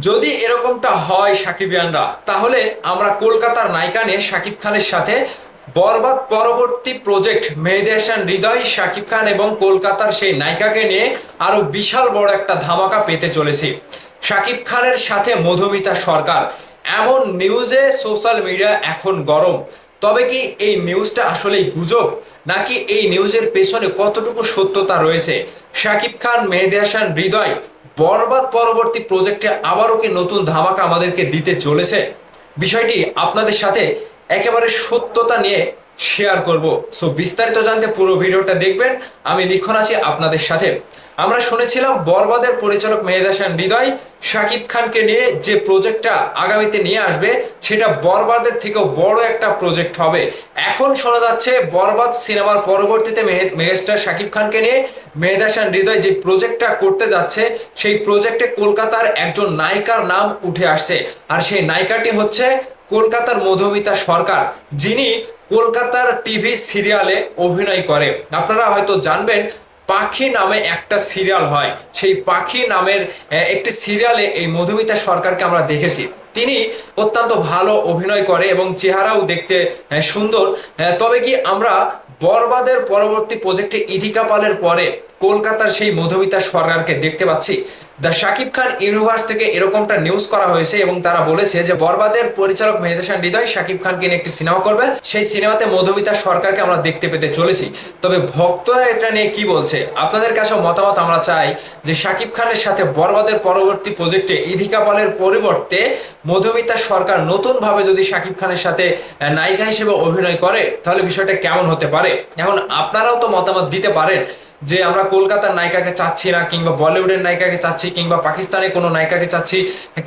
যদি এরকমটা হয় সাকিবিয়ানরা, তাহলে আমরা কলকাতার নায়িকা নিয়ে শাকিব খানের সাথে বরবাদ পরবর্তী প্রজেক্ট মেহেদি হৃদয় শাকিব খান এবং কলকাতার সেই নায়িকাকে নিয়ে আরও বিশাল বড় একটা ধামাকা পেতে চলেছি। শাকিব খানের সাথে মধুমিতা সরকার। এমন নিউজে সোশ্যাল মিডিয়া এখন গরম। তবে কি এই নিউজটা আসলেই গুজব? নাকি এই নিউজের পেছনে কতটুকু সত্যতা রয়েছে? শাকিব খান, মেহেদি হৃদয় বরবাদ পরবর্তী প্রজেক্টে আবারও কি নতুন ধামাকা আমাদেরকে দিতে চলেছে? বিষয়টি আপনাদের সাথে একেবারে সত্যতা নিয়ে শেয়ার করব। সো বিস্তারিত জানতে পুরো ভিডিওটা দেখবেন। আমি লিখন আছি আপনাদের সাথে। আমরা শুনেছিলাম বরবাদের পরিচালক মেহেদ হাসান হৃদয় শাকিব খানকে নিয়ে যে প্রজেক্টটা আগামীতে নিয়ে আসবে, সেটা বরবাদের থেকেও বড় একটা প্রজেক্ট হবে। এখন শোনা যাচ্ছে বরবাদ সিনেমার পরবর্তীতে মেহে- মেগাস্টার শাকিব খানকে নিয়ে মেহেদ হাসান হৃদয় যে প্রজেক্টটা করতে যাচ্ছে, সেই প্রজেক্টে কলকাতার একজন নায়িকার নাম উঠে আসছে। আর সেই নায়িকাটি হচ্ছে কলকাতার মধুমিতা সরকার, যিনি কলকাতার টিভি সিরিয়ালে অভিনয় করে। আপনারা হয়তো জানবেন, পাখি নামে একটা সিরিয়াল হয়। সেই পাখি নামের একটি সিরিয়ালে এই মধুমিতা সরকারকে আমরা দেখেছি। তিনি অত্যন্ত ভালো অভিনয় করে এবং চেহারাও দেখতে সুন্দর। তবে কি আমরা বরবাদের পরবর্তী প্রজেক্টে ইধিকা পালের পরে কলকাতার সেই মধুমিতা সরকারকে দেখতে পাচ্ছি? দ্য শাকিব খান ইউনিভার্স থেকে এরকমটা নিউজ করা হয়েছে এবং তারা বলেছে যে বরবাদের পরিচালক মেহেদ হাসান হৃদয় শাকিব খানকে নিয়ে একটি সিনেমা করবে। সেই সিনেমাতে মধুমিতা সরকারকে আমরা দেখতে পেতে চলেছি। তবে ভক্তরা এটা নিয়ে কি বলছে? আপনাদের কাছে মতামত আমরা চাই যে শাকিব খানের সাথে বরবাদের পরবর্তী প্রজেক্টে ইধিকা পালের পরিবর্তে মধুমিতা সরকার নতুনভাবে যদি শাকিব খানের সাথে নায়িকা হিসেবে অভিনয় করে, তাহলে বিষয়টা কেমন হতে পারে? এখন আপনারাও তো মতামত দিতে পারেন। যে আমরা কলকাতার নায়িকাকে চাচ্ছি না, কিংবা বলিউডের নায়িকাকে চাচ্ছি, কিংবা পাকিস্তানের কোনো নায়িকাকে চাচ্ছি,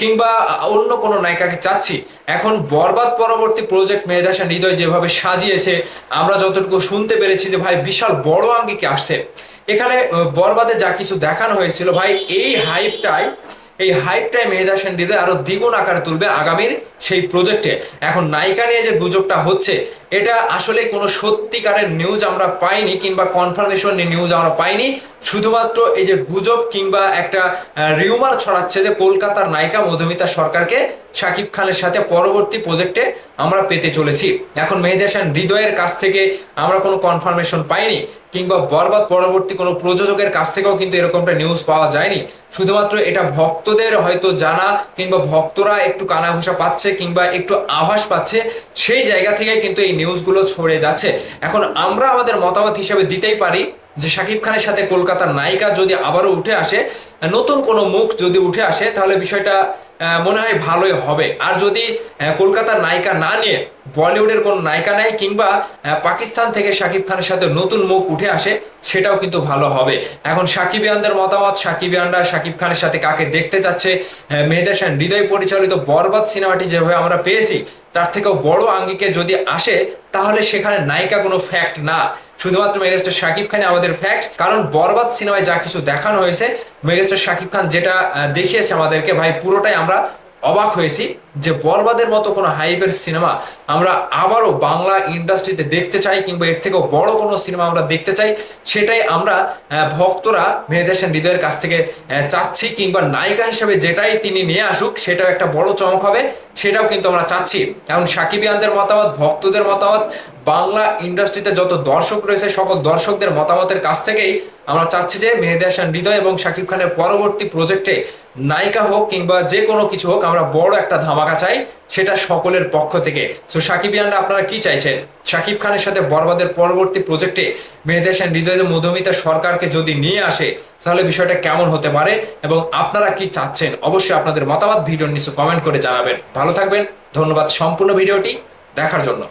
কিংবা অন্য কোনো নায়িকাকে চাচ্ছি, এখন বরবাদ পরবর্তী প্রজেক্ট মেহেদ হাসান হৃদয় যেভাবে সাজিয়েছে, আমরা যতটুকু শুনতে পেরেছি যে ভাই বিশাল বড় আঙ্গিকে আসছে। এখানে বরবাদে যা কিছু দেখানো হয়েছিল, ভাই এই হাইপটাই এই হাইপটাই মেহেদ হাসান হৃদয় আরও দ্বিগুণ আকারে তুলবে আগামীর সেই প্রজেক্টে। এখন নায়িকা নিয়ে যে গুজবটা হচ্ছে এটা আসলে কোনো সত্যিকারের নিউজ আমরা পাইনি কিংবা কনফার্মেশন নিউজ আমরা পাইনি। শুধুমাত্র এই যে গুজব কিংবা একটা রিউমার ছড়াচ্ছে যে কলকাতার নায়িকা মধুমিতা সরকারকে শাকিব খানের সাথে পরবর্তী প্রজেক্টে আমরা পেতে চলেছি। এখন মেহেদি হাসান হৃদয়ের কাছ থেকে আমরা কোনো কনফার্মেশন পাইনি কিংবা বরবাদ পরবর্তী কোনো প্রযোজকের কাছ থেকেও কিন্তু এরকমটা নিউজ পাওয়া যায়নি। শুধুমাত্র এটা ভক্তদের হয়তো জানা কিংবা ভক্তরা একটু কানাঘুষা পাচ্ছে কিংবা একটু আভাস পাচ্ছে, সেই জায়গা থেকে কিন্তু এই নিউজগুলো ছড়ে যাচ্ছে। এখন আমরা আমাদের মতামত হিসেবে দিতেই পারি। যে শাকিব খানের সাথে কলকাতার নায়িকা যদি আবারও উঠে আসে নতুন কোনো মুখ যদি উঠে আসে তাহলে বিষয়টা মনে হয় ভালোই হবে। আর যদি কলকাতার নায়িকা না নিয়ে বলিউডের কোনো নায়িকা নেয় কিংবা পাকিস্তান থেকে শাকিব খানের সাথে নতুন মুখ উঠে আসে সেটাও কিন্তু ভালো হবে। এখন সাকিবিয়ানদের মতামত সাকিবিয়ানরা শাকিব খানের সাথে কাকে দেখতে চাচ্ছে আহ, মেহেদ হাসান হৃদয় পরিচালিত বরবাদ সিনেমাটি যেভাবে আমরা পেয়েছি তার থেকেও বড় আঙ্গিকে যদি আসে তাহলে সেখানে নায়িকা কোনো ফ্যাক্ট না। শুধুমাত্র মেগাস্টার শাকিব খানে আমাদের ফ্যাক্ট কারণ বরবাদ সিনেমায় যা কিছু দেখানো হয়েছে, মেগাস্টার শাকিব খান যেটা দেখিয়েছে আমাদেরকে, ভাই, পুরোটাই আমরা অবাক হয়েছি। যে বরবাদের মতো কোনো হাইপের সিনেমা আমরা আবারও বাংলা ইন্ডাস্ট্রিতে দেখতে চাই কিংবা এর থেকেও বড় কোনো সিনেমা আমরা দেখতে চাই, সেটাই আমরা ভক্তরা মেহেদ হাসান হৃদয়ের কাছ থেকে চাচ্ছি কিংবা নায়িকা হিসেবে যেটাই তিনি নিয়ে আসুক, সেটাও একটা বড় চমক হবে, সেটাও কিন্তু আমরা চাচ্ছি। এখন সাকিবিয়ানদের মতামত, ভক্তদের মতামত, বাংলা ইন্ডাস্ট্রিতে যত দর্শক রয়েছে, সকল দর্শকদের মতামতের কাছ থেকেই আমরা চাচ্ছি যে মেহেদি হৃদয় এবং শাকিব খানের পরবর্তী প্রজেক্টে নায়িকা হোক কিংবা যে কোনো কিছু হোক, আমরা বড় একটা ধামাকা চাই, সেটা সকলের পক্ষ থেকে। সো সাকিবিয়ানরা আপনারা কি চাইছেন? সাকিব খানের সাথে বরবাদের পরবর্তী প্রজেক্টে মেহেদি হাসান হৃদয় মধুমিতা সরকারকে যদি নিয়ে আসে, তাহলে বিষয়টা কেমন হতে পারে এবং আপনারা কি চাচ্ছেন? অবশ্যই আপনাদের মতামত ভিডিওর নিচে কমেন্ট করে জানাবেন। ভালো থাকবেন, ধন্যবাদ সম্পূর্ণ ভিডিওটি দেখার জন্য।